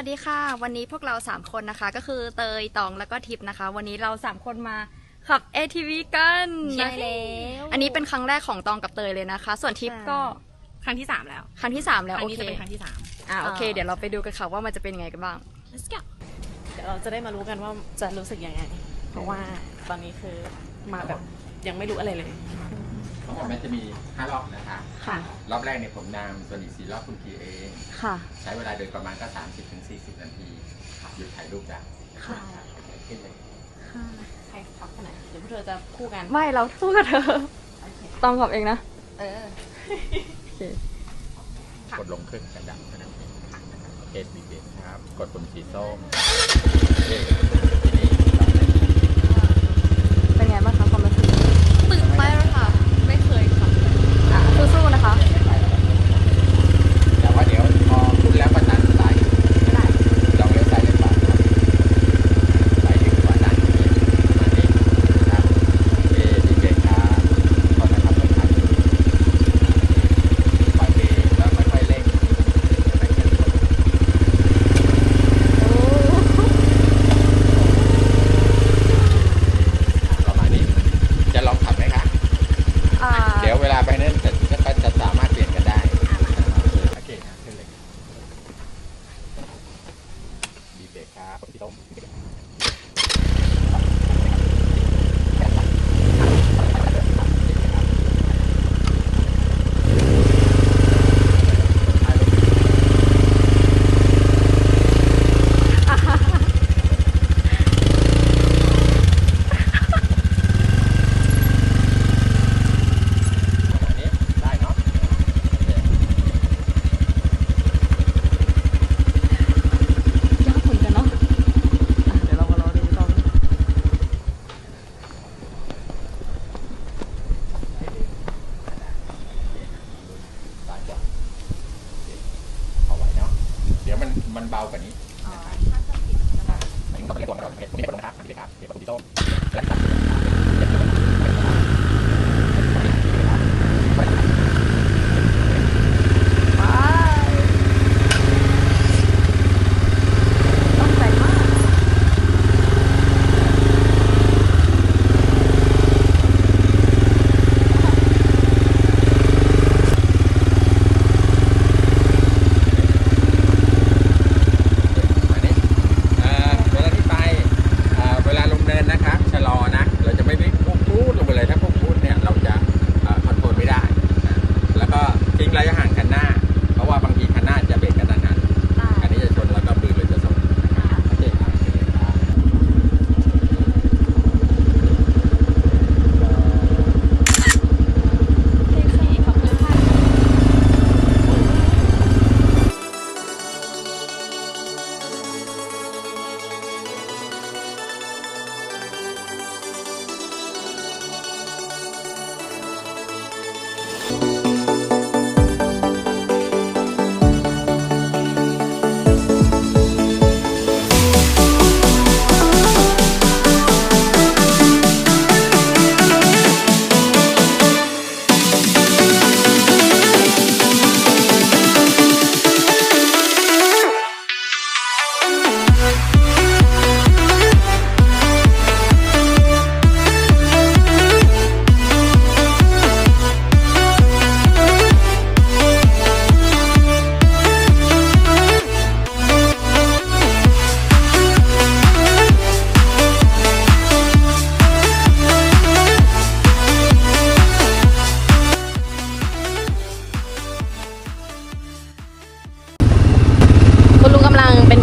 วัสดีค่ะ วันนี้พวกเรา 3 คนนะคะ ก็คือเตยตองแล้วก็ทิพย์นะคะ วันนี้เรา 3 คนมาขับ ATV กันใช่นะแล้วอันนี้เป็นครั้งแรกของตองกับเตยเลยนะคะ ส่วนทิพย์ก็ครั้งที่สามแล้ว ครั้งที่ 3 แล้วครั้โองนี้เคจะเป็นครั้งที่สามอ่าโอเคอ่าเดี๋ยวเราไปดูกันค่ะว่ามันจะเป็นยังไงกันบ้าง let's go เดี๋ยวเราจะได้มารู้กันว่าจะรู้สึกยังไง เพราะว่าตอนนี้คือมาแบบยังไม่รู้อะไรเลยทั้งหมดมันจะมี5รอบนะคะ ค่ะ รอบแรกเนี่ยผมนำส่วนอีก4รอบคุณทีเองค่ะ ใช้เวลาโดยประมาณก็ 30ถึง40 นาทีหยุดถ่ายรูปได้ค่ะ ขึ้นเลยใครขับขนาดเดี๋ยวพวกเธอจะคู่กัน ไม่เราสู้กับเธอโอเคตองขับเองนะเออ โอเคกดลงเครื่องกันดับนะครับโอเคสีเบรกครับ กดปุ่มสีส้มโอเคทีนี้เราได้ เป็นไงบ้างคะความรู้สึกตื่นเต้นค่ะ ไม่เคยขับอะสู้ๆนะคะ แต่ว่าเดี๋ยวพอคุณแล้วประจันซ้ายลองเลี้ยวซ้ายเลี้ยวขวาครับซ้ายดีกว่าด้านนี้ประมาณนี้ครับโอเคดีเบรกครับพอนะครับไม่ทันปล่อยเบรกแล้วค่อยๆเร่งไม่เกินกด ประมาณนี้ จะลองขับไหมคะ อ่า เดี๋ยวเวลาไปนั่นจะก็จะสามารถเปลี่ยนกันได้โอเคครับขึ้นเลยดีเบรก ครับพี่ต้มประมาณนี้ได้เนาะ ยากเหมือนกันเนาะอะเดี๋ยวเรามารอดูตอง ซ้ายขวาเอาไว้เนาะ เดี๋ยวมันมัน เบากว่านี้อันนี้ก็เป็นตัวก่อนโอเคตรงนี้กดลงนะครับอันนี้เลยครับเดี๋ยวกดปุ่มสีส้ม ลุงกำลังเป็น